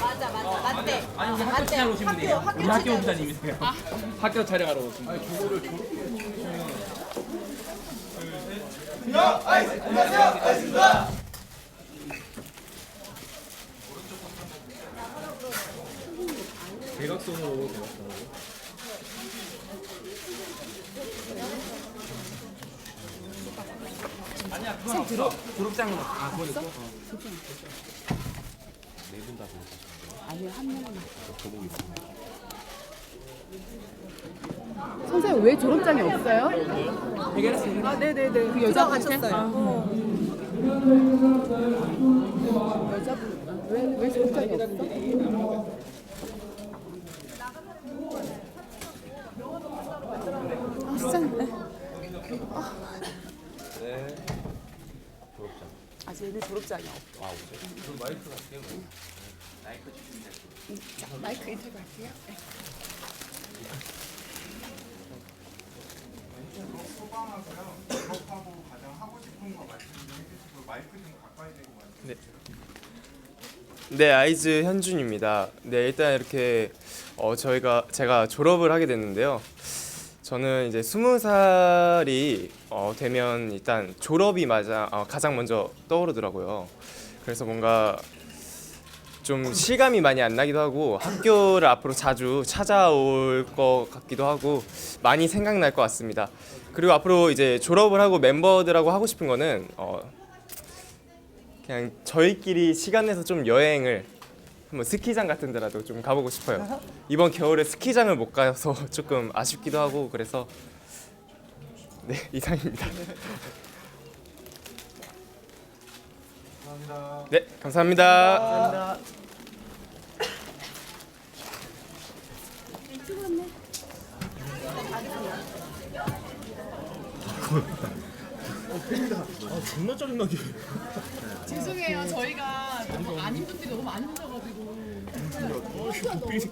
맞아 맞아 맞대. 아니 우리 학교 촬영 오신 분이에요. 우리 학교 부사님이세요. 학교 촬영하러 오신 분. 대각선으로 대각선으로. 그건 없어. 졸업장은. 아 그건 있어? 선생님 왜 졸업장이 없어요? 해결했습니다. 아 네네네 그 여자분한테 여자분 왜, 왜 졸업장이 없어? 아 시장 아 쟤는 졸업장이 없어 자, 마이크 인터뷰 할게요 네. 소방하고요. 졸업하고 가장 하고 싶은 거 말씀 좀 해주시고 마이크 좀 가까이 대고 말씀. 네, 아이즈 현준입니다. 네, 일단 이렇게 어, 저희가 제가 졸업을 하게 됐는데요. 저는 이제 스무 살이 어, 되면 일단 졸업이 맞아 어, 가장 먼저 떠오르더라고요. 그래서 뭔가 좀 실감이 많이 안 나기도 하고 학교를 앞으로 자주 찾아올 것 같기도 하고 많이 생각날 것 같습니다. 그리고 앞으로 이제 졸업을 하고 멤버들하고 하고 싶은 거는 어, 그냥 저희끼리 시간 내서 좀 여행을 한번 스키장 같은 데라도 좀 가보고 싶어요. 이번 겨울에 스키장을 못 가서 조금 아쉽기도 하고 그래서 네 이상입니다. 감사합니다. 네 감사합니다. 존나 짜증나게. 죄송해요 저희가 너무 아닌 분들이 너무 많이 오셔 가지고